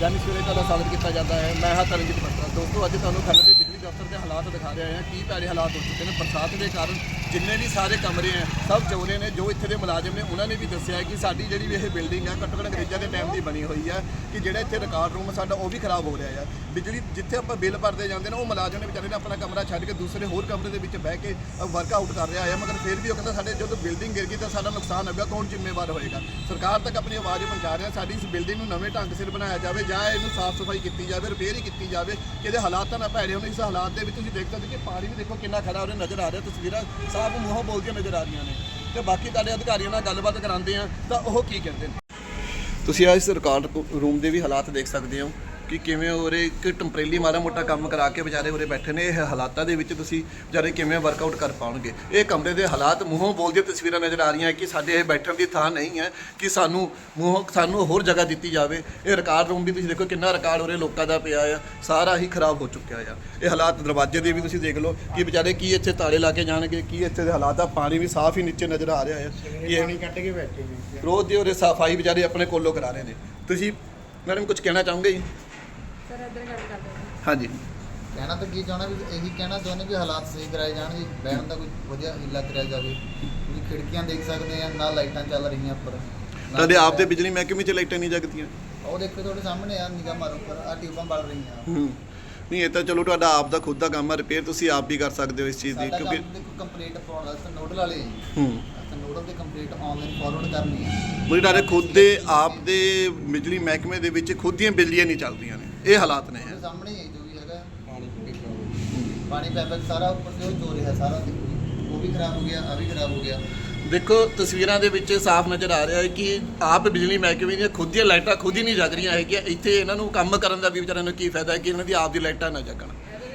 ਯਾਨੀ ਸਵੇਰੇ ਤੁਹਾਡਾ ਸਵਾਗਤ ਕੀਤਾ ਜਾਂਦਾ ਹੈ। ਮੈਂ ਹਾਂ ਤਰਨਜੀਤ ਬੱਤਰਾ ਦੋਸਤੋ, ਅੱਜ ਤੁਹਾਨੂੰ ਖੰਨਾ ਦੇ ਬਿਜਲੀ ਦਫ਼ਤਰ ਦੇ ਹਾਲਾਤ ਦਿਖਾ ਰਿਹਾ ਹਾਂ। ਕੀ ਪੈਰੇ ਹਾਲਾਤ ਹੋ ਚੁੱਕੇ ਨੇ? ਬਰਸਾਤ ਦੇ ਕਾਰਨ ਜਿੰਨੇ ਵੀ ਸਾਰੇ ਕਮਰੇ ਹੈ, ਸਭ ਚੋਰੇ ਨੇ। ਜੋ ਇੱਥੇ ਦੇ ਮੁਲਾਜ਼ਮ ਨੇ, ਉਹਨਾਂ ਨੇ ਵੀ ਦੱਸਿਆ ਕਿ ਸਾਡੀ ਜਿਹੜੀ ਵੀ ਇਹ ਬਿਲਡਿੰਗ ਆ ਘੱਟੋ ਘੱਟ ਅੰਗਰੇਜ਼ਾਂ ਦੇ ਟਾਈਮ ਦੀ ਬਣੀ ਹੋਈ ਹੈ ਕਿ ਜਿਹੜਾ ਇੱਥੇ ਰਿਕਾਰਡ ਰੂਮ ਸਾਡਾ, ਉਹ ਵੀ ਖਰਾਬ ਹੋ ਰਿਹਾ ਆ ਬਿਜਲੀ, ਜਿੱਥੇ ਆਪਾਂ ਬਿੱਲ ਭਰਦੇ ਜਾਂਦੇ ਨੇ, ਉਹ ਮੁਲਾਜ਼ਮ ਨੇ ਵਿਚਾਰੇ ਨੇ ਆਪਣਾ ਕਮਰਾ ਛੱਡ ਕੇ ਦੂਸਰੇ ਹੋਰ ਕਮਰੇ ਦੇ ਵਿੱਚ ਬਹਿ ਕੇ ਵਰਕਆਊਟ ਕਰ ਰਿਹਾ ਹੈ। ਮਗਰ ਫਿਰ ਵੀ ਉਹ ਕਹਿੰਦਾ, ਸਾਡੇ ਜਦੋਂ ਬਿਲਡਿੰਗ ਗਿਰ ਗਈ, ਤਾਂ ਸਾਡਾ ਨੁਕਸਾਨ ਹੋਵੇਗਾ ਕੌਣ ਜ਼ਿੰਮੇਵਾਰ ਹੋਏਗਾ? ਸਰਕਾਰ ਤੱਕ ਆਪਣੀ ਆਵਾਜ਼ ਪਹੁੰਚਾ ਰਿਹਾ ਸਾਡੀ ਇਸ ਬਿਲਡਿੰਗ ਨੂੰ ਨਵੇਂ ਢੰਗ ਸਿਰ ਬਣਾਇਆ ਜਾਵੇ ਜਾਂ ਇਹਨੂੰ ਸਾਫ਼ ਸਫ਼ਾਈ ਕੀਤੀ ਜਾਵੇ ਰਿਪੇਅਰ ਹੀ ਕੀਤੀ ਜਾਵੇ, ਕਿ ਇਹਦੇ ਹਾਲਾਤ ਤਾਂ ਨਾ ਭੈੜੇ ਹੋਣ, ਇਸ ਹਾਲਾਤ ਦੇ ਵਿੱਚ ਤੁਸੀਂ ਦੇਖ ਸਕਦੇ ਕਿ ਪਾਣੀ ਵੀ ਦੇਖੋ ਕਿੰਨਾ ਖੜਾ ਹੋ ਨਜ਼ਰ ਆ ਰਿਹਾ, ਤਸਵੀਰਾਂ ਸਾਫ਼ ਮੂੰਹੋਂ ਬੋਲਦੀਆਂ ਨਜ਼ਰ ਆ ਰਹੀਆਂ ਨੇ। ਤੇ ਬਾਕੀ ਤੁਹਾਡੇ ਅਧਿਕਾਰੀਆਂ ਨਾਲ ਗੱਲਬਾਤ ਕਰਾਉਂਦੇ ਆ ਤਾਂ ਉਹ ਕੀ ਕਹਿੰਦੇ ਨੇ? ਤੁਸੀਂ ਆ ਇਸ ਰਿਕਾਰਡ ਰੂਮ ਦੇ ਵੀ ਹਾਲਾਤ ਦੇਖ ਸਕਦੇ ਹੋ। ਕਿ ਕਿਵੇਂ ਉਰੇ ਇੱਕ ਟੈਂਪਰੇਰੀ ਮਾੜਾ ਮੋਟਾ ਕੰਮ ਕਰਾ ਕੇ ਵਿਚਾਰੇ ਉਰੇ ਬੈਠੇ ਨੇ ਇਹ ਹਾਲਾਤਾਂ ਦੇ ਵਿੱਚ ਤੁਸੀਂ ਵਿਚਾਰੇ ਕਿਵੇਂ ਵਰਕਆਊਟ ਕਰ ਪਾਉਣਗੇ? ਇਹ ਕਮਰੇ ਦੇ ਹਾਲਾਤ ਮੂੰਹੋਂ ਬੋਲਦੀਆਂ ਤਸਵੀਰਾਂ ਨਜ਼ਰ ਆ ਰਹੀਆਂ ਕਿ ਸਾਡੇ ਇਹ ਬੈਠਣ ਦੀ ਥਾਂ ਨਹੀਂ ਹੈ ਕਿ ਸਾਨੂੰ ਮੂੰਹੋਂ ਸਾਨੂੰ ਹੋਰ ਜਗ੍ਹਾ ਦਿੱਤੀ ਜਾਵੇ। ਇਹ ਰਿਕਾਰਡ ਰੂਮ ਵੀ ਤੁਸੀਂ ਦੇਖੋ ਕਿੰਨਾ ਰਿਕਾਰਡ ਉਰੇ ਲੋਕਾਂ ਦਾ ਪਿਆ ਆ ਸਾਰਾ ਹੀ ਖਰਾਬ ਹੋ ਚੁੱਕਿਆ ਆ। ਇਹ ਹਾਲਾਤ ਦਰਵਾਜ਼ੇ ਦੇ ਵੀ ਤੁਸੀਂ ਦੇਖ ਲਓ ਕਿ ਵਿਚਾਰੇ ਕੀ ਇੱਥੇ ਤਾਲੇ ਲਾ ਕੇ ਜਾਣਗੇ ਕੀ ਇੱਥੇ ਦੇ ਹਾਲਾਤ ਆ ਪਾਣੀ ਵੀ ਸਾਫ਼ ਹੀ ਨੀਚੇ ਨਜ਼ਰ ਆ ਰਿਹਾ ਹੈ ਕਿ ਇਹ ਪਾਣੀ ਕੱਢ ਕੇ ਬੈਠੇ ਨੇ। ਰੋਜ਼ ਦੀ ਉਹਦੇ ਸਫ਼ਾਈ ਵਿਚਾਰੇ ਆਪਣੇ ਕੋਲੋਂ ਕਰਾ ਰਹੇ ਨੇ। ਤੁਸੀਂ ਮੈਡਮ ਕੁਝ ਕਹਿਣਾ ਚਾਹੋਗੇ ਜੀ? ਹਾਂਜੀ। ਕਹਿਣਾ ਤਾਂ ਕੀ ਚਾਹਣਾ ਵੀ ਇਹੀ ਕਹਿਣਾ ਚਾਹੁੰਦੇ ਵੀ ਹਾਲਾਤ ਸਹੀ ਕਰਾਏ ਜਾਣ ਜੀ ਬੈਠਣ ਦਾ ਕੋਈ ਵਧੀਆ ਹਿੱਲਾ ਕਰਿਆ ਜਾਵੇ। ਤੁਸੀਂ ਖਿੜਕੀਆਂ ਦੇਖ ਸਕਦੇ ਆ ਨਾ ਲਾਈਟਾਂ ਚੱਲ ਰਹੀਆਂ ਉੱਪਰ ਨਾ ਤੁਹਾਡੇ ਆਪ ਦੇ ਬਿਜਲੀ ਮਹਿਕਮੇ 'ਚ ਲਾਈਟਾਂ ਨਹੀਂ ਜਗਦੀਆਂ? ਉਹ ਦੇਖੋ ਤੁਹਾਡੇ ਸਾਹਮਣੇ ਆ ਨਿਗਾਹ ਮਾਰੋ ਉੱਪਰ ਆ ਟਿਊਬਾਂ ਬਲ ਰਹੀਆਂ। ਹੂੰ। ਨਹੀਂ ਇਹ ਤਾਂ ਚਲੋ ਤੁਹਾਡਾ ਆਪ ਦਾ ਖੁਦ ਦਾ ਕੰਮ ਹੈ ਰਿਪੇਅਰ ਤੁਸੀਂ ਆਪ ਵੀ ਕਰ ਸਕਦੇ ਹੋ ਇਸ ਚੀਜ਼ ਦੀ ਸਾਡਾ ਕਿਉਂਕਿ ਕੰਮ ਦੇਖੋ ਕੰਪਲੀਟ ਪਾਉਣ ਵਾਸਤੇ ਨੋਡਲ ਵਾਲੇ ਜੀ। ਹੂੰ। ਤਾਂ ਨੋਡਲ ਤੇ ਕੰਪਲੀਟ ਆਨਲਾਈਨ ਫਾਰਵਰਡ ਕਰਨੀ ਹੈ ਮੇਰੇ ਤੁਹਾਡੇ ਖੁਦ ਦੇ ਆਪ ਦੇ ਬਿਜਲੀ ਮਹਿਕਮੇ ਦੇ ਵਿੱਚ ਖੁਦ ਦੀਆਂ ਬਿਜਲੀਆਂ ਨਹੀਂ ਚੱਲਦੀਆਂ ਨੇ। ਇਹ ਹਾਲਾਤ ਨੇ। ਉਹਦੇ ਸਾਹਮਣੇ ਹੀ ਹੈ ਜੋ ਵੀ ਹੈਗਾ ਪਾਣੀ ਪੈ ਪੈ ਸਾਰਾ ਉੱਪਰ ਜੋ ਜੋ ਰਿਹਾ ਸਾਰਾ ਦੇਖੋ ਜੀ। ਉਹ ਵੀ ਖਰਾਬ ਹੋ ਗਿਆ ਆ ਵੀ ਖਰਾਬ ਹੋ ਗਿਆ। ਦੇਖੋ ਤਸਵੀਰਾਂ ਦੇ ਵਿੱਚ ਸਾਫ਼ ਨਜ਼ਰ ਆ ਰਿਹਾ ਹੈ ਕਿ ਆਪ ਬਿਜਲੀ ਮਹਿਕਮੇ ਦੀਆਂ ਖੁਦ ਦੀਆਂ ਲਾਈਟਾਂ ਖੁਦ ਹੀ ਨਹੀਂ ਜਗ ਰਹੀਆਂ ਹੈਗੀਆਂ। ਇੱਥੇ ਇਹਨਾਂ ਨੂੰ ਕੰਮ ਕਰਨ ਦਾ ਵੀ ਵਿਚਾਰਿਆਂ ਨੂੰ ਕੀ ਫਾਇਦਾ ਹੈ ਕਿ ਇਹਨਾਂ ਦੀ ਆਪ ਦੀ ਲਾਈਟਾਂ ਨਾ ਜਗਣ।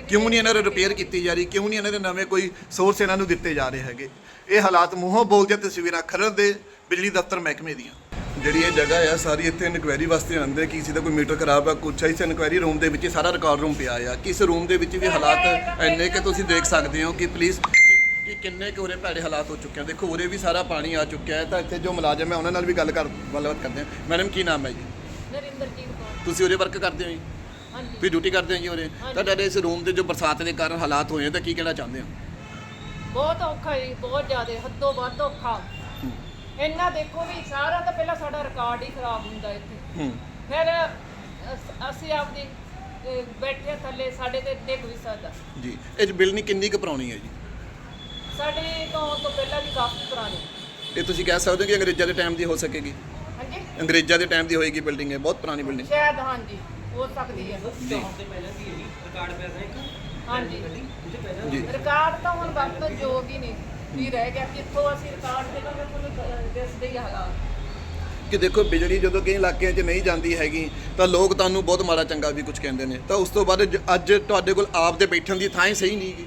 ਕਿਉਂ ਨਹੀਂ ਇਹਨਾਂ ਨੂੰ ਰਿਪੇਅਰ ਕੀਤੀ ਜਾ ਰਹੀ? ਕਿਉਂ ਨਹੀਂ ਇਹਨਾਂ ਦੇ ਨਵੇਂ ਕੋਈ ਸੋਰਸ ਇਹਨਾਂ ਨੂੰ ਦਿੱਤੇ ਜਾ ਰਹੇ ਹੈਗੇ? ਇਹ ਹਾਲਾਤ ਮੂੰਹੋਂ ਬੋਲਦੀਆਂ ਤਸਵੀਰਾਂ ਖਰੜ ਦੇ ਬਿਜਲੀ ਦਫ਼ਤਰ ਮਹਿਕਮੇ ਦੀਆਂ। ਜਿਹੜੀ ਇਹ ਜਗ੍ਹਾ ਆ ਸਾਰੀ ਇੱਥੇ ਇਨਕੁਆਇਰੀ ਵਾਸਤੇ ਆਉਂਦੇ ਕਿ ਕਿਸੇ ਦਾ ਕੋਈ ਮੀਟਰ ਖਰਾਬ ਆ ਕੁਛ ਆ ਇਸ ਇਨਕੁਆਇਰੀ ਰੂਮ ਦੇ ਵਿੱਚ ਸਾਰਾ ਰਿਕਾਰਡ ਰੂਮ ਪਿਆ ਆ। ਕਿਸ ਰੂਮ ਦੇ ਵਿੱਚ ਵੀ ਹਾਲਾਤ ਇੰਨੇ ਕਿ ਤੁਸੀਂ ਦੇਖ ਸਕਦੇ ਹੋ ਕਿ ਪਲੀਜ਼ ਕਿ ਕਿੰਨੇ ਕੁ ਉਰੇ ਭੈੜੇ ਹਾਲਾਤ ਹੋ ਚੁੱਕੇ ਆ। ਦੇਖੋ ਉਰੇ ਵੀ ਸਾਰਾ ਪਾਣੀ ਆ ਚੁੱਕਿਆ ਹੈ ਤਾਂ ਇੱਥੇ ਜੋ ਮੁਲਾਜ਼ਮ ਹੈ ਉਹਨਾਂ ਨਾਲ ਵੀ ਗੱਲ ਕਰ ਗੱਲਬਾਤ ਕਰਦੇ ਆ। ਮੈਡਮ ਕੀ ਨਾਮ ਹੈ ਜੀ? ਨਰਿੰਦਰਜੀਤ ਕੌਰ। ਤੁਸੀਂ ਉਰੇ ਵਰਕ ਕਰਦੇ ਹੋ ਜੀ? ਹਾਂਜੀ। ਤੁਸੀਂ ਡਿਊਟੀ ਕਰਦੇ ਹੋ ਜੀ ਉਰੇ? ਤਾਂ ਤੁਹਾਡੇ ਇਸ ਰੂਮ ਦੇ ਜੋ ਬਰਸਾਤ ਦੇ ਕਾਰਨ ਹਾਲਾਤ ਹੋਏ ਆ ਤਾਂ ਕੀ ਕਹਿਣਾ ਚਾਹੁੰਦੇ ਹੋ? ਬਹੁਤ ਔਖਾ ਜੀ ਬਹੁਤ ਜ਼ਿਆਦਾ ਹੱਦੋਂ ਵੱਧ ਔਖਾ। ਇੰਨਾ ਦੇਖੋ ਵੀ ਸਾਰਾ ਤਾਂ ਪਹਿਲਾਂ ਸਾਡਾ ਰਿਕਾਰਡ ਹੀ ਖਰਾਬ ਹੁੰਦਾ ਇੱਥੇ। ਹੂੰ। ਫਿਰ ਅਸ- ਅਸੀਂ ਆਪਦੀ ਅਹ, ਬੈਠੇ ਥੱਲੇ ਸਾਡੇ ਤੇ ਡਿੱਗ ਵੀ ਸਕਦਾ ਜੀ ਇਹ ਬਿੱਲ ਨਹੀਂ ਕਿੰਨੀ ਕੁ ਪੁਰਾਣੀ ਹੈ ਜੀ? ਸਾਡੇ ਤੋਂ ਤੋਂ ਪਹਿਲਾਂ ਵੀ ਕਾਫੀ ਪੁਰਾਣੀ। ਇਹ ਤੁਸੀਂ ਕਹਿ ਸਕਦੇ ਹੋ ਕਿ ਅੰਗਰੇਜ਼ਾਂ ਦੇ ਟਾਈਮ ਦੀ ਹੋ ਸਕੇਗੀ? ਹਾਂਜੀ? ਅੰਗਰੇਜ਼ਾਂ ਦੇ ਟਾਈਮ ਦੀ ਹੋਏਗੀ ਬਿਲਡਿੰਗ ਹੈ ਬਹੁਤ ਪੁਰਾਣੀ ਬਿਲਡਿੰਗ ਸ਼ਾਇਦ ਹਾਂਜੀ ਹੋ ਸਕਦੀ ਹੈ। ਹਾਂਜੀ। ਜੀ। ਰਿਕਾਰਡ ਤਾਂ ਹੁਣ ਵਰਤਨ ਯੋਗ ਹੀ ਨਹੀਂ। ਵੀ ਰਹਿ ਗਿਆ ਕਿੱਥੋਂ ਅਸੀਂ ਰਿਕਾਰਡ ਦੇਖਾਂਗੇ ਤੁਹਾਨੂੰ ਦਿਸਦੇ ਹੀ ਆ ਹਾਲਾਤ। ਕਿ ਦੇਖੋ ਬਿਜਲੀ ਜਦੋਂ ਕਈ ਇਲਾਕਿਆਂ 'ਚ ਨਹੀਂ ਜਾਂਦੀ ਹੈਗੀ ਤਾਂ ਲੋਕ ਤੁਹਾਨੂੰ ਬਹੁਤ ਮਾੜਾ ਚੰਗਾ ਵੀ ਕੁਝ ਕਹਿੰਦੇ ਨੇ। ਤਾਂ ਉਸ ਤੋਂ ਬਾਅਦ ਜ- ਅੱਜ ਤੁਹਾਡੇ ਕੋਲ ਆਪ ਦੇ ਬੈਠਣ ਦੀ ਥਾਂ ਹੀ ਸਹੀ ਨਹੀਂ ਗੀ।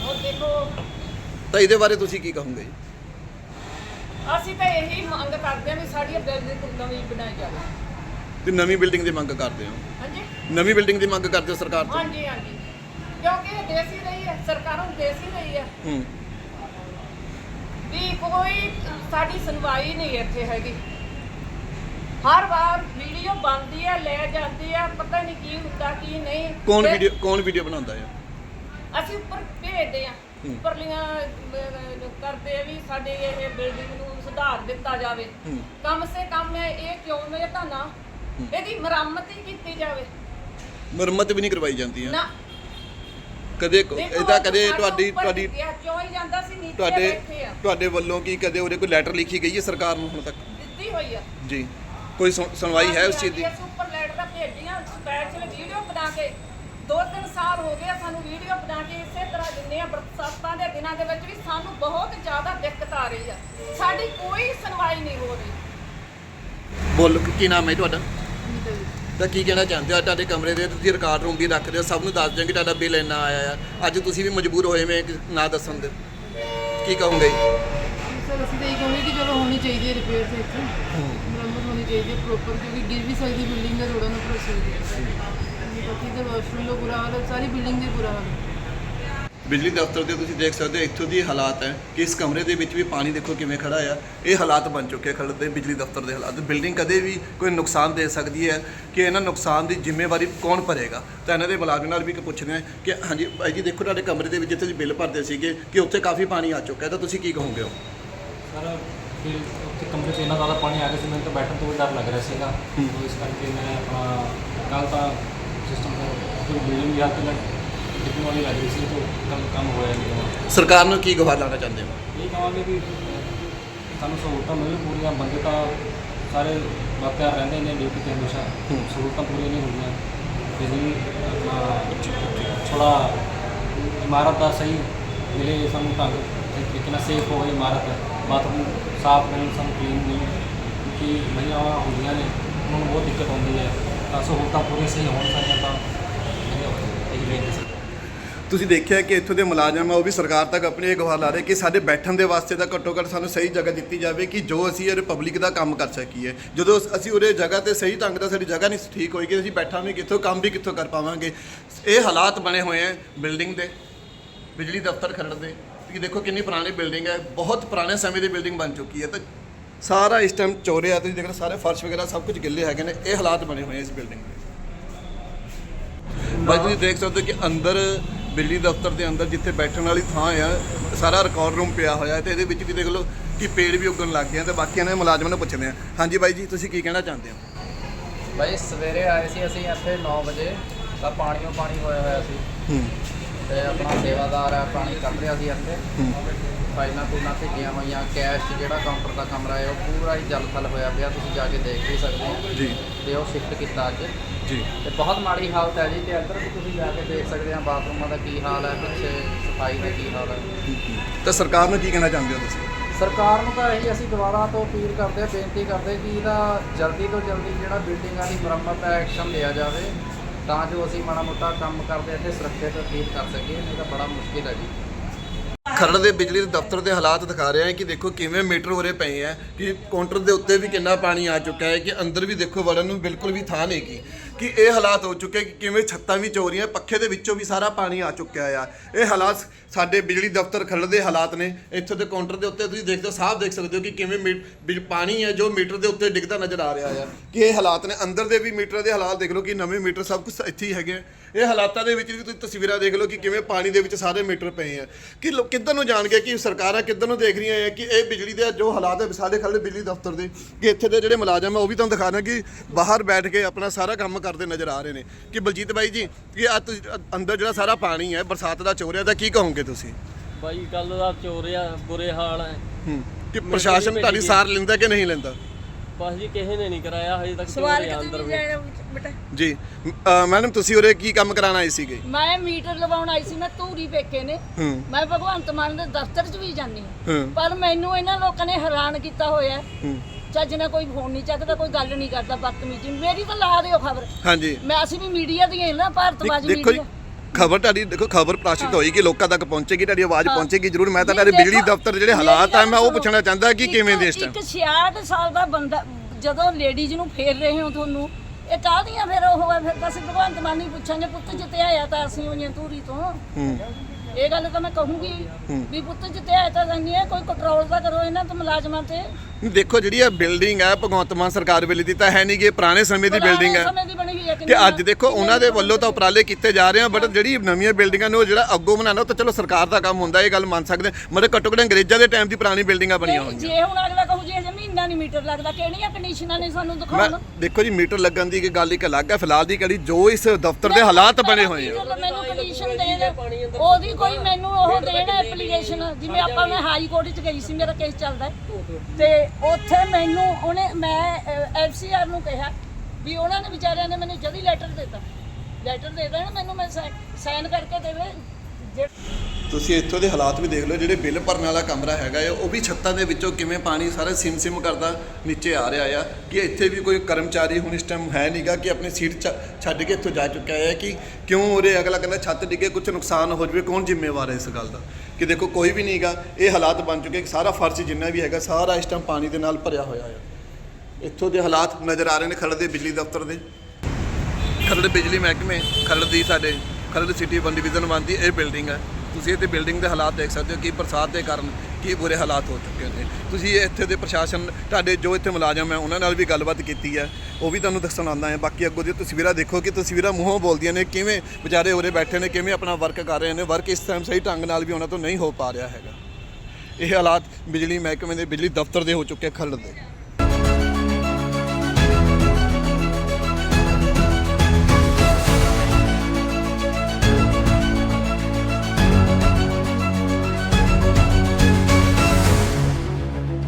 ਹੁਣ ਦੇਖੋ। ਤਾਂ ਇਹਦੇ ਬਾਰੇ ਤੁਸੀਂ ਕੀ ਕਹੋਗੇ? ਅਸੀਂ ਤਾਂ ਇਹੀ ਮੰਗ ਕਰਦੇ ਹਾਂ ਵੀ ਸਾਡੀ ਬਿਲਡਿੰਗ ਨਵੀਂ ਬਣਾਈ ਜਾਵੇ। ਤੇ ਨਵੀਂ ਬਿਲਡਿੰਗ ਦੀ ਮੰਗ ਕਰਦੇ ਹੋ? ਹਾਂਜੀ। ਨਵੀਂ ਬਿਲਡਿੰਗ ਦੀ ਮੰਗ ਕਰਦੇ ਹੋ ਸਰਕਾਰ ਤੋਂ? ਹਾਂਜੀ ਹਾਂਜੀ। ਕਿਉਂਕਿ ਇਹ ਦੇਸ ਹੀ ਰਹੀ ਹੈ ਸਰਕਾਰਾਂ ਦੇਸ ਹੀ ਰਹੀ ਹੈ। ਹੂੰ। ਵੀ ਕੋਈ ਸਾਡੀ ਸੁਣਵਾਈ ਨਹੀਂ ਇੱਥੇ ਹੈਗੀ। ਹਰ ਵਾਰ ਵੀਡੀਓ ਬਣਦੀ ਹੈ ਲੈ ਜਾਂਦੀ ਹੈ ਪਤਾ ਨਹੀਂ ਕੀ ਹੁੰਦਾ ਕੀ ਨਹੀਂ। ਕੌਣ ਤੇ ਵੀਡੀਓ ਕੌਣ ਵੀਡੀਓ ਬਣਾਉਂਦਾ ਹੈ? ਅਸੀਂ ਉੱਪਰ ਭੇਜਦੇ ਆ ਹੂੰ। ਉੱਪਰਲੀਆਂ ਅਹ, ਕਰਦੇ ਆ ਵੀ ਸਾਡੇ ਇਹ ਬਿਲਡਿੰਗ ਨੂੰ ਸੁਧਾਰ ਦਿੱਤਾ ਜਾਵੇ। ਹੂੰ। ਕਮ ਸੇ ਕਮ ਇਹ ਕਿਉਂ ਨੇ ਇਹਦੀ ਮੁਰੰਮਤ ਹੀ ਕੀਤੀ ਜਾਵੇ। ਮੁਰੰਮਤ ਵੀ ਨਹੀਂ ਕਰਵਾਈ ਜਾਂਦੀ ਹੈ। ਨਾ ਕਦੇ ਦੇਖੋ, ਇਹਦਾ ਕਦੇ ਤੁਹਾਡੀ ਤੁਹਾਡੀ ਦਿੱਤੀ ਆ, ਕਿਉਂ ਹੀ ਜਾਂਦਾ ਸੀ ਨੀਚੇ ਤੁਹਾਡੇ ਬੈਠੇ ਆ। ਤੁਹਾਡੇ ਵੱਲੋਂ ਕੀ ਕਦੇ ਉਹਦੇ ਕੋਈ ਲੈਟਰ ਲਿਖੀ ਗਈ ਹੈ ਸਰਕਾਰ ਨੂੰ ਹੁਣ ਤੱਕ? ਦਿੱਤੀ ਹੋਈ ਆ। ਜੀ। ਕੋਈ ਸੁਣ- ਸੁਣਵਾਈ ਹੈ ਉਸ ਚੀਜ਼ ਦੀ? ਅਸੀਂ ਉੱਪਰ ਲੈਟ ਦਾ ਭੇਜੀਆਂ ਸਪੈਸ਼ਲ ਵੀਡੀਓ ਬਣਾ ਕੇ ਦੋ ਤਿੰਨ ਸਾਲ ਹੋ ਗਏ ਆ ਸਾਨੂੰ ਵੀਡੀਓ ਬਣਾ ਕੇ ਇਸੇ ਤਰ੍ਹਾਂ ਦਿੰਦੇ ਆ ਬਰਸਾਤਾਂ ਦੇ ਦਿਨਾਂ ਦੇ ਵਿੱਚ ਵੀ ਸਾਨੂੰ ਬਹੁਤ ਜ਼ਿਆਦਾ ਦਿੱਕਤ ਆ ਰਹੀ ਆ। ਸਾਡੀ ਕੋਈ ਸੁਣਵਾਈ ਨਹੀਂ ਹੋ ਰਹੀ। ਬੋਲੋ ਕੀ ਨਾਮ ਹੈ ਤੁਹਾਡਾ? ਤਾਂ ਕੀ ਕਹਿਣਾ ਚਾਹੁੰਦੇ ਹੋ? ਤੁਹਾਡੇ ਕਮਰੇ ਦੇ ਤੁਸੀਂ ਰਿਕਾਰਡ ਰੂਮ ਵੀ ਰੱਖਦੇ ਹੋ ਸਭ ਨੂੰ ਦੱਸ ਦਿਓ ਕਿ ਤੁਹਾਡਾ ਬਿੱਲ ਇੰਨਾ ਆਇਆ ਆ। ਅੱਜ ਤੁਸੀਂ ਵੀ ਮਜਬੂਰ ਹੋਏ ਮੈਂ ਨਾ ਦੱਸਣ ਦੇ ਕੀ ਕਹੋਗੇ? ਸਰ ਅਸੀਂ ਤਾਂ ਇਹ ਕਹਾਂਗੇ ਕਿ ਚਲੋ ਹੋਣੀ ਚਾਹੀਦੀ ਹੈ ਰਿਪੇਅਰ ਤੇ ਇੱਥੇ। ਮੁਰੰਮਤ ਹੋਣੀ ਚਾਹੀਦੀ ਹੈ ਪ੍ਰੋਪਰ ਕਿਉਂਕਿ ਗਿਰ ਵੀ ਸਕਦੀ ਬਿਲਡਿੰਗ ਦਾ ਰੋੜਾ ਨੂੰ ਸਕਦੀ ਹੈ। ਬਾਕੀ ਤਾਂ ਵਾਸ਼ਰੂਮ ਦਾ ਬੁਰਾ ਹਾਲ ਹੈ ਸਾਰੀ ਬਿਲਡਿੰਗ ਦਾ ਬੁਰਾ ਹਾਲ ਹੈ। ਬਿਜਲੀ ਦਫ਼ਤਰ ਦੇ ਤੁਸੀਂ ਦੇਖ ਸਕਦੇ ਹੋ ਇੱਥੋਂ ਦੀ ਹਾਲਾਤ ਹੈ ਕਿ ਇਸ ਕਮਰੇ ਦੇ ਵਿੱਚ ਵੀ ਪਾਣੀ ਦੇਖੋ ਕਿਵੇਂ ਖੜਾ ਆ। ਇਹ ਹਾਲਾਤ ਬਣ ਚੁੱਕੇ ਖੜ੍ਹ ਦੇ ਬਿਜਲੀ ਦਫ਼ਤਰ ਦੇ ਹਾਲਾਤ। ਬਿਲਡਿੰਗ ਕਦੇ ਵੀ ਕੋਈ ਨੁਕਸਾਨ ਦੇ ਸਕਦੀ ਹੈ ਕਿ ਇਹਨਾਂ ਨੁਕਸਾਨ ਦੀ ਜ਼ਿੰਮੇਵਾਰੀ ਕੌਣ ਭਰੇਗਾ? ਤਾਂ ਇਹਨਾਂ ਦੇ ਮੁਲਾਜ਼ਮ ਨਾਲ ਵੀ ਪੁੱਛਦੇ ਹਾਂ ਕਿ ਹਾਂਜੀ ਭਾਈ ਜੀ ਦੇਖੋ ਤੁਹਾਡੇ ਕਮਰੇ ਦੇ ਵਿੱਚ ਜਿੱਥੇ ਤੁਸੀਂ ਬਿੱਲ ਭਰਦੇ ਸੀਗੇ ਕਿ ਉੱਥੇ ਕਾਫੀ ਪਾਣੀ ਆ ਚੁੱਕਾ ਹੈ ਤਾਂ ਤੁਸੀਂ ਕੀ ਕਹੋਗੇ ਹੋ ਸਰ ਫਿਰ ਉੱਥੇ ਕਮਰੇ 'ਚ ਇੰਨਾ ਜ਼ਿਆਦਾ ਪਾਣੀ ਆ ਗਿਆ ਸੀ ਮੈਨੂੰ ਤਾਂ ਬੈਠਣ ਤੋਂ ਵੀ ਡਰ ਲੱਗ ਰਿਹਾ ਸੀਗਾ। ਤੋ ਇਸ ਕਰਕੇ ਮੈਂ ਆਪਣਾ ਕੱਲ ਤਾਂ ਸਿਸਟਮ ਕੋਈ ਬਿਲਡਿੰਗ ਜਾਂ ਕਿ ਲੱਗ ਰਹੀ ਸੀ ਤਾਂ ਕੰਮ ਕੰਮ ਹੋਇਆ ਨਹੀਂ। ਸਰਕਾਰ ਨੂੰ ਕੀ ਗੁਹਾਰ ਲਾਣਾ ਚਾਹੁੰਦੇ ਹੋ? ਇਹ ਕਹਾਂਗੇ ਵੀ ਸਾਨੂੰ ਸਹੂਲਤਾਂ ਮਿਲਣ ਪੂਰੀਆਂ ਬੰਦੇ ਤਾਂ ਸਾਰੇ ਵਾਕਿਆ ਰਹਿੰਦੇ ਨੇ ਡਿਊਟੀ ਤੇ ਹਮੇਸ਼ਾ। ਹੂੰ। ਸਹੂਲਤਾਂ ਪੂਰੀਆਂ ਨਹੀਂ ਹੁੰਦੀਆਂ। ਬਿਜਲੀ ਆਪਣਾ ਥੋੜਾ ਇਮਾਰਤ ਦਾ ਸਹੀ ਮਿਲੇ ਸਾਨੂੰ ਢੰਗ ਤੇ ਤਰੀਕੇ ਨਾਲ ਸੇਫ ਹੋਵੇ ਇਮਾਰਤ। ਬਾਥਰੂਮ ਸਾਫ਼ ਮਿਲਣ ਸਾਨੂੰ ਕਲੀਨ ਮਿਲਣ। ਕਿਉਂਕਿ ਮਹਿਲਾਵਾਂ ਹੁੰਦੀਆਂ ਨੇ ਉਹਨਾਂ ਨੂੰ ਬਹੁਤ ਦਿੱਕਤ ਆਉਂਦੀ ਹੈ। ਤਾਂ ਸਹੂਲਤਾਂ ਪੂਰੀਆਂ ਸਹੀ ਹੋਣ ਸਾਰੀਆਂ ਤਾਂ ਵਧੀਆ ਹੋਵੇ ਇਹ ਬੇਨਤੀ ਸਰ। ਤੁਸੀਂ ਦੇਖਿਆ ਕਿ ਇੱਥੋਂ ਦੇ ਮੁਲਾਜ਼ਮ ਆ, ਉਹ ਵੀ ਸਰਕਾਰ ਤੱਕ ਆਪਣੀ ਇਹ ਗੁਹਾਰ ਲਾ ਰਹੇ ਕਿ ਸਾਡੇ ਬੈਠਣ ਦੇ ਵਾਸਤੇ ਤਾਂ ਘੱਟੋ ਘੱਟ ਸਾਨੂੰ ਸਹੀ ਜਗ੍ਹਾ ਦਿੱਤੀ ਜਾਵੇ ਕਿ ਜੋ ਅਸੀਂ ਇਹ ਰਿਪਬਲਿਕ ਦਾ ਕੰਮ ਕਰ ਸਕੀਏ। ਜਦੋਂ ਅਸੀਂ ਉਰੇ ਜਗ੍ਹਾ ਤੇ ਸਹੀ ਢੰਗ ਨਾਲ ਸਾਡੀ ਜਗ੍ਹਾ ਨਹੀਂ ਠੀਕ ਹੋਏਗੀ ਅਸੀਂ ਬੈਠਾਂਗੇ ਕਿੱਥੋਂ, ਕੰਮ ਵੀ ਕਿੱਥੋਂ ਕਰ ਪਾਵਾਂਗੇ। ਇਹ ਹਾਲਾਤ ਬਣੇ ਹੋਏ ਹੈ ਬਿਲਡਿੰਗ ਦੇ, ਬਿਜਲੀ ਦਫ਼ਤਰ ਖਰੜ ਦੇ। ਕਿ ਦੇਖੋ ਕਿੰਨੀ ਪੁਰਾਣੀ ਬਿਲਡਿੰਗ ਹੈ, ਬਹੁਤ ਪੁਰਾਣੇ ਸਮੇਂ ਦੀ ਬਿਲਡਿੰਗ ਬਣ ਚੁੱਕੀ ਹੈ। ਤਾਂ ਸਾਰਾ ਇਸ ਟਾਈਮ ਚੋਰਿਆ, ਤੁਸੀਂ ਦੇਖ ਲਓ ਸਾਰੇ ਫਰਸ਼ ਵਗੈਰਾ ਸਭ ਕੁਝ ਗਿੱਲੇ ਹੈਗੇ ਨੇ, ਇਹ ਹਾਲਾਤ ਬਣੇ ਹੋਏ ਆ ਇਸ ਬਿਲਡਿੰਗ ਦੇ। ਬਾਈ, ਤੁਸੀਂ ਦੇਖ ਸਕਦੇ ਹੋ ਕਿ ਅੰਦਰ ਬਿਜਲੀ ਦਫ਼ਤਰ ਦੇ ਅੰਦਰ ਜਿੱਥੇ ਬੈਠਣ ਵਾਲੀ ਥਾਂ ਆ ਸਾਰਾ ਰਿਕਾਰਡ ਰੂਮ ਪਿਆ ਹੋਇਆ ਤੇ ਇਹਦੇ ਵਿੱਚ ਵੀ ਦੇਖ ਲਓ ਕਿ ਪੇੜ ਵੀ ਉੱਗਣ ਲੱਗ ਗਏ ਆ ਤੇ ਬਾਕੀਆਂ ਨੇ ਮੁਲਾਜ਼ਮਾਂ ਨੂੰ ਪੁੱਛਦੇ ਆ। ਹਾਂਜੀ ਬਾਈ ਜੀ ਤੁਸੀਂ ਕੀ ਕਹਿਣਾ ਚਾਹੁੰਦੇ ਹੋ? ਭਾਈ ਸਵੇਰੇ ਆਏ ਸੀ ਅਸੀਂ ਇੱਥੇ 9 ਵਜੇ ਤਾਂ ਪਾਣੀਓ ਪਾਣੀ ਹੋਇਆ ਹੋਇਆ ਸੀ। ਹੂੰ। ਤੇ ਆਪਣਾ ਸੇਵਾਦਾਰ ਆ ਪਾਣੀ ਕੱਢ ਰਿਹਾ ਸੀ ਇੱਥੇ। ਹੂੰ। ਫਾਈਲਾਂ ਫੂਲਾਂ ਭੇਜੀਆਂ ਹੋਈਆਂ ਕੈਸ਼ ਜਿਹੜਾ ਕਾਊਂਟਰ ਦਾ ਕਮਰਾ ਹੈ ਉਹ ਪੂਰਾ ਹੀ ਜਲ-ਥਲ ਹੋਇਆ ਪਿਆ ਤੁਸੀਂ ਜਾ ਕੇ ਦੇਖ ਵੀ ਸਕਦੇ ਹੋ। ਜੀ। ਤੇ ਉਹ ਸ਼ਿਫਟ ਕੀਤਾ ਅੱਜ। ਜੀ। ਤੇ ਬਹੁਤ ਮਾੜੀ ਹਾਲਤ ਹੈ ਜੀ ਤੇ ਇੱਧਰ ਵੀ ਤੁਸੀਂ ਜਾ ਕੇ ਦੇਖ ਸਕਦੇ ਆ ਬਾਥਰੂਮਾਂ ਦਾ ਕੀ ਹਾਲ ਹੈ ਪਿੱਛੇ ਸਫ਼ਾਈ ਦਾ ਕੀ ਹਾਲ ਹੈ। ਤਾਂ ਸਰਕਾਰ ਨੂੰ ਕੀ ਕਹਿਣਾ ਚਾਹੁੰਦੇ ਹੋ ਤੁਸੀਂ? ਸਰਕਾਰ ਨੂੰ ਤਾਂ ਇਹੀ ਅਸੀਂ ਦੁਬਾਰਾ ਤੋਂ ਅਪੀਲ ਕਰਦੇ ਹਾਂ ਬੇਨਤੀ ਕਰਦੇ ਕਿ ਇਹਦਾ ਜਲਦੀ ਤੋਂ ਜਲਦੀ ਜਿਹੜਾ ਬਿਲਡਿੰਗਾਂ ਦੀ ਮੁਰੰਮਤ ਦਾ ਐਕਸ਼ਨ ਲਿਆ ਜਾਵੇ। ਤਾਂ ਜੋ ਅਸੀਂ ਮਾੜਾ ਮੋਟਾ ਕੰਮ ਕਰਦੇ ਇੱਥੇ ਸੁਰੱਖਿਅਤ ਫੀਲ ਕਰ ਸਕੀਏ, ਨਹੀਂ ਤਾਂ ਬੜਾ ਮੁਸ਼ਕਿਲ ਹੈ ਜੀ। ਖਰੜ ਦੇ ਬਿਜਲੀ ਦੇ ਦਫ਼ਤਰ ਦੇ ਹਾਲਾਤ ਦਿਖਾ ਰਹੇ ਆ ਕਿ ਦੇਖੋ ਕਿਵੇਂ ਮੀਟਰ ਉਰੇ ਪਏ ਆ, ਕਿ ਕਾਊਂਟਰ ਦੇ ਉੱਤੇ ਵੀ ਕਿੰਨਾ ਪਾਣੀ ਆ ਚੁੱਕਾ ਹੈ, ਕਿ ਅੰਦਰ ਵੀ ਦੇਖੋ ਵੜਨ ਨੂੰ ਬਿਲਕੁਲ ਵੀ ਥਾਂ ਨਹੀਂ ਕੀ ਕਿ ਇਹ ਹਾਲਾਤ ਹੋ ਚੁੱਕੇ ਕਿ ਕਿਵੇਂ ਛੱਤਾਂ ਵੀ ਚੋਰੀਆਂ ਪੱਖੇ ਦੇ ਵਿੱਚੋਂ ਵੀ ਸਾਰਾ ਪਾਣੀ ਆ ਚੁੱਕਿਆ ਆ। ਇਹ ਹਾਲਾਤ ਸਾਡੇ ਬਿਜਲੀ ਦਫ਼ਤਰ ਖਰੜ ਦੇ ਹਾਲਾਤ ਨੇ। ਇੱਥੋਂ ਦੇ ਕਾਊਂਟਰ ਦੇ ਉੱਤੇ ਤੁਸੀਂ ਦੇਖਦੇ ਹੋ, ਸਾਫ਼ ਦੇਖ ਸਕਦੇ ਹੋ ਕਿ ਕਿਵੇਂ ਮੀ- ਬਿਜ- ਪਾਣੀ ਹੈ ਜੋ ਮੀਟਰ ਦੇ ਉੱਤੇ ਡਿੱਗਦਾ ਨਜ਼ਰ ਆ ਰਿਹਾ ਆ। ਕਿ ਇਹ ਹਾਲਾਤ ਨੇ, ਅੰਦਰ ਦੇ ਵੀ ਮੀਟਰ ਦੇ ਹਾਲਾਤ ਦੇਖ ਲਓ ਕਿ ਨਵੇਂ ਮੀਟਰ ਸਭ ਕੁਝ ਇੱਥੇ ਹੀ ਹੈਗੇ ਆ। ਇਹ ਹਾਲਾਤਾਂ ਦੇ ਵਿੱਚ ਵੀ ਤੁਸੀਂ ਤਸਵੀਰਾਂ ਦੇਖ ਲਓ ਕਿ ਕਿਵੇਂ ਪਾਣੀ ਦੇ ਵਿੱਚ ਸਾਰੇ ਮੀਟਰ ਪਏ ਆ। ਕਿ ਲੋਕ ਕਿੱਧਰ ਨੂੰ ਜਾਣਗੇ ਕਿ ਸਰਕਾਰਾਂ ਕਿੱਧਰ ਨੂੰ ਦੇਖ ਰਹੀਆਂ ਆ ਕਿ ਇਹ ਬਿਜਲੀ ਦੇ ਜੋ ਹਾਲਾਤ ਹੈ ਸਾਡੇ ਖੜੇ ਬਿਜਲੀ ਦਫ਼ਤਰ ਦੇ, ਕਿ ਇੱਥੇ ਦੇ ਜਿਹੜੇ ਮੁਲਾਜ਼ਮ ਆ ਉਹ ਵੀ ਤੁਹਾਨੂੰ ਦਿਖਾ ਰਹੇ ਕਿ ਬਾਹਰ ਬੈਠ ਕੇ ਆਪਣਾ ਸਾਰਾ ਕੰਮ ਕਰਦੇ ਨਜ਼ਰ ਆ ਰਹੇ ਨੇ ਕਿ ਬਲਜੀਤ ਬਾਈ ਜੀ ਕਿ ਆ ਅੰਦਰ ਜਿਹੜਾ ਸਾਰਾ ਪਾਣੀ ਹੈ ਬਰਸਾਤ ਦਾ ਚੋਰਿਆ ਦਾ ਕੀ ਕਹੋਗੇ ਤੁਸੀਂ? ਬਾਈ ਕੱਲ ਦਾ ਚੋਰਿਆ ਬੁਰੇ ਹਾਲ ਹੈ। ਹੂੰ ਕਿ ਪ੍ਰਸ਼ਾਸਨ ਤੁਹਾਡੀ ਸਾਰ ਲੈਂਦਾ ਕਿ ਨਹੀਂ ਲੈਂਦਾ? ਬਸ ਜੀ ਕਿਸੇ ਨੇ ਨਹੀਂ ਕਰਾਇਆ ਹਜੇ ਤੱਕ ਸਵਾਲ ਅੰਦਰ ਬੇਟਾ? ਜੀ ਮੈਡਮ ਤੁਸੀਂ ਉਰੇ ਕੀ ਕੰਮ ਕਰਾਉਣ ਆਏ ਸੀਗੇ? ਮੈਂ ਮੀਟਰ ਲਵਾਉਣ ਆਈ ਸੀ ਮੈਂ ਧੂਰੀ ਪੇਕੇ ਨੇ। ਮੈਂ ਭਗਵੰਤ ਮਾਨ ਦੇ ਦਫ਼ਤਰ 'ਚ ਵੀ ਜਾਂਦੀ ਪਰ ਮੈਨੂੰ ਇਹਨਾਂ ਲੋਕਾਂ ਨੇ ਹੈਰਾਨ ਕੀਤਾ ਹੋਇਆ ਚੱਜ ਨਾਲ ਕੋਈ ਫੋਨ ਨਹੀਂ ਚੱਕਦਾ ਕੋਈ ਗੱਲ ਨਹੀਂ ਕਰਦਾ ਬਦਤਮੀਜ਼ੀ। ਮੇਰੀ ਤਾਂ ਲਾ ਦਿਓ ਖਬਰ। ਹਾਂਜੀ। ਮੈਂ ਅਸੀਂ ਵੀ ਮੀਡੀਆ ਦੀਆਂ ਹੀ ਨਾ ਭਾਰਤਵਾਜੀ ਦੇਖੋ ਜੀ ਮੀਡੀਆ। ਖਬਰ ਤੁਹਾਡੀ ਦੇਖੋ ਖਬਰ ਪ੍ਰਕਾਸ਼ਿਤ ਹੋਏਗੀ ਲੋਕਾਂ ਤੱਕ ਪਹੁੰਚੇਗੀ ਤੁਹਾਡੀ ਆਵਾਜ਼। ਪਹੁੰਚੇਗੀ ਜ਼ਰੂਰ। ਮੈਂ ਤਾਂ ਨਹੀਂ, ਤੁਹਾਡੇ ਬਿਜਲੀ ਦੇਖੋ, ਦਫ਼ਤਰ ਜਿਹੜੇ ਮੇਰੀ ਹਾਲਾਤ ਆ ਗੱਲ ਮੈਂ ਉਹ ਸੁਣੋ। ਪੁੱਛਣਾ ਚਾਹੁੰਦਾ ਕਿ ਕਿਵੇਂ ਦੇ? ਇਸ ਇੱਕ- ਟਾਈਮ ਇੱਕ 66 ਸਾਲ ਦਾ ਬੰਦਾ ਜਦੋਂ ਲੇਡੀਜ਼ ਨੂੰ ਫੇਰ ਰਹੇ ਹੋ ਤੁਹਾਨੂੰ ਇਹ ਕਾਹਦੀਆਂ ਫਿਰ ਉਹ ਹੈ? ਫਿਰ ਤਾਂ ਅਸੀਂ ਭਗਵੰਤ ਮਾਨ ਨੂੰ ਹੀ ਪੁੱਛਾਂਗੇ ਪੁੱਤ ਜਿੱਤੇ ਆਇਆ ਤਾਂ ਅਸੀਂ ਹੋਈਆਂ ਧੂਰੀ ਤੋਂ। ਹੂੰ। ਇਹ ਗੱਲ ਤਾਂ ਮੈਂ ਕਹੂੰਗੀ ਵੀ ਪੁੱਤ ਜਿੱਤੇ ਆਇਆ ਤਾਂ ਨਹੀਂ ਹੈ ਕੋਈ ਕੰਟਰੋਲ ਤਾਂ ਕਰੋ ਇਹਨਾਂ ਤੋਂ ਮੁਲਾਜ਼ਮਾਂ ਤੇ। ਦੇਖੋ ਜਿਹੜੀ ਇਹ ਬਿਲਡਿੰਗ ਹੈ ਭਗਵੰਤ ਮਾਨ ਸਰਕਾਰ ਵੇਲੇ ਦੀ ਤਾਂ ਹੈ ਨਹੀਂ ਕਿ ਇਹ ਪੁਰਾਣੇ ਸਮੇਂ ਦੀ ਬਿਲਡਿੰਗ ਹੈ ਸਮੇਂ ਦੀ ਬਣੀ ਹੋਈ ਹੈ ਕਿ ਅੱਜ ਦੇਖੋ ਉਹਨਾਂ ਦੇ ਵੱਲੋਂ ਤਾਂ ਉਪਰਾਲੇ ਕੀਤੇ ਜਾ ਰਹੇ ਆ ਬਟ ਜਿਹੜੀ ਨਵੀਆਂ ਬਿਲਡਿੰਗਾਂ ਨੂੰ ਉਹ ਜਿਹੜਾ ਅੱਗੋਂ ਬਣਾਉਣਾ ਉਹ ਤਾਂ ਚਲੋ ਸਰਕਾਰ ਦਾ ਕੰਮ ਹੁੰਦਾ ਇਹ ਗੱਲ ਮੰਨ ਸਕਦੇ। ਮਤਲਬ ਘੱਟੋ ਘੱਟ ਅੰਗਰੇਜ਼ਾਂ ਦੇ ਟਾਈਮ ਦੀ ਪੁਰਾਣੀ ਬਿਲਡਿੰਗਾਂ ਬਣੀਆਂ ਹੋਈਆਂ। ਜੇ ਹੁਣ ਅਗਲਾ ਕਹੂ ਜੇ ਹਜੇ ਮਹੀਨਾ ਨਹੀਂ ਮੀਟਰ ਲੱਗਦਾ ਕਿਹੜੀਆਂ ਕੰਡੀਸ਼ਨਾਂ ਨੇ ਸਾਨੂੰ ਮੈਂ ਦਿਖਾਉਣ? ਦੇਖੋ ਜੀ ਮੀਟਰ ਲੱਗਣ ਦੀ ਇੱਕ ਗੱਲ ਇੱਕ ਅਲੱਗ ਹੈ ਫਿਲਹਾਲ ਦੀ ਕੜੀ ਜੋ ਇਸ ਦਫ਼ਤਰ ਦੇ ਹਾਲਾਤ ਬਣੇ ਹੋਏ ਆ। ਮੈਨੂੰ ਕੰਡੀਸ਼ਨ ਦੇਣ ਉਹਦੀ ਕੋਈ ਮੈਨੂੰ ਉਹ ਦੇਣ ਐਪਲੀਕੇਸ਼ਨ ਜਿਵੇਂ ਆਪਾਂ ਮੈਂ ਹਾਈ ਕੋਰਟ 'ਚ ਗਈ ਸੀ ਮੇਰਾ ਕੇਸ ਚੱਲਦਾ ਹੈ। ਤੇ ਉੱਥੇ ਮੈਨੂੰ ਉਹਨੇ ਮੈਂ ਐਫਸੀਆਰ ਨੂੰ ਕਿਹਾ ਵੀ ਉਹਨਾਂ ਨੇ ਵਿਚਾਰਿਆਂ ਨੇ ਮੈਨੂੰ ਜਦੀ ਲੈਟਰ ਦਿੱਤਾ। ਲੈਟਰ ਦੇ ਦੇਣ ਮੈਨੂੰ ਮੈਂ ਸਾਈਨ ਕਰਕੇ ਦੇਵੇ। ਜੇ ਤੁਸੀਂ ਇੱਥੋਂ ਦੇ ਹਾਲਾਤ ਵੀ ਦੇਖ ਲਓ, ਜਿਹੜੇ ਬਿੱਲ ਭਰਨ ਵਾਲਾ ਕਮਰਾ ਹੈਗਾ ਆ, ਉਹ ਵੀ ਛੱਤਾਂ ਦੇ ਵਿੱਚੋਂ ਕਿਵੇਂ ਪਾਣੀ ਸਾਰਾ ਸਿਮ ਸਿਮ ਕਰਦਾ ਨੀਚੇ ਆ ਰਿਹਾ ਆ। ਕਿ ਇੱਥੇ ਵੀ ਕੋਈ ਕਰਮਚਾਰੀ ਹੁਣ ਇਸ ਟਾਈਮ ਹੈ ਨਹੀਂਗਾ ਕਿ ਆਪਣੀ ਸੀਟ ਛ- ਛੱਡ ਕੇ ਇੱਥੋਂ ਜਾ ਚੁੱਕਿਆ ਹੈ ਕਿ ਕਿਉਂ ਉਹਦੇ ਅਗਲਾ ਕਹਿੰਦਾ ਛੱਤ ਡਿੱਗੇ ਕੁਝ ਨੁਕਸਾਨ ਹੋ ਜਾਵੇ, ਕੌਣ ਜ਼ਿੰਮੇਵਾਰ ਹੈ ਇਸ ਗੱਲ ਦਾ? ਕਿ ਦੇਖੋ ਕੋਈ ਵੀ ਨਹੀਂਗਾ ਇਹ ਹਾਲਾਤ ਬਣ ਚੁੱਕੇ ਕਿ ਸਾਰਾ ਫਰਸ਼ ਜਿੰਨਾ ਵੀ ਹੈਗਾ, ਸਾਰਾ ਇਸ ਟਾਈਮ ਪਾਣੀ ਦੇ ਨਾਲ ਭਰਿਆ ਹੋਇਆ ਹੈ ਇੱਥੋਂ ਦੇ ਹਾਲਾਤ ਨਜ਼ਰ ਆ ਰਹੇ ਨੇ ਖਰੜ ਦੇ ਬਿਜਲੀ ਦਫ਼ਤਰ ਦੇ। ਖਰੜ ਬਿਜਲੀ ਮਹਿਕਮੇ, ਖਰੜ ਦੀ ਸਾਡੇ, Kharar city one division one ਦੀ ਇਹ ਬਿਲਡਿੰਗ ਹੈ ਤੁਸੀਂ ਇੱਥੇ ਬਿਲਡਿੰਗ ਦੇ ਹਾਲਾਤ ਦੇਖ ਸਕਦੇ ਹੋ ਕਿ ਬਰਸਾਤ ਦੇ ਕਾਰਨ ਕੀ ਬੁਰੇ ਹਾਲਾਤ ਹੋ ਚੁੱਕੇ ਨੇ। ਤੁਸੀਂ ਇੱਥੇ ਦੇ ਪ੍ਰਸ਼ਾਸਨ, ਤੁਹਾਡੇ ਜੋ ਇੱਥੇ ਮੁਲਾਜ਼ਮ ਹੈ, ਉਹਨਾਂ ਨਾਲ ਵੀ ਗੱਲਬਾਤ ਕੀਤੀ ਹੈ। ਉਹ ਵੀ ਤੁਹਾਨੂੰ ਦੱਸਣ ਆਉਂਦਾ ਹੈ। ਬਾਕੀ ਅੱਗੋਂ ਦੀ ਤਸਵੀਰਾਂ ਦੇਖੋ ਕਿ ਤਸਵੀਰਾਂ ਮੂੰਹੋਂ ਬੋਲਦੀਆਂ ਨੇ, ਕਿਵੇਂ ਵਿਚਾਰੇ ਉਰੇ ਬੈਠੇ ਨੇ, ਕਿਵੇਂ ਆਪਣਾ ਵਰਕ ਕਰ ਰਹੇ ਨੇ। ਵਰਕ ਇਸ ਟਾਈਮ ਸਹੀ ਢੰਗ ਨਾਲ ਵੀ ਉਹਨਾਂ ਤੋਂ ਨਹੀਂ ਹੋ ਪਾ ਰਿਹਾ ਹੈਗਾ। ਇਹ ਹਾਲਾਤ ਬਿਜਲੀ ਮਹਿਕਮੇ ਦੇ ਬਿਜਲੀ ਦਫ਼ਤਰ ਦੇ ਹੋ ਚੁੱਕੇ ਖਰੜ ਦੇ।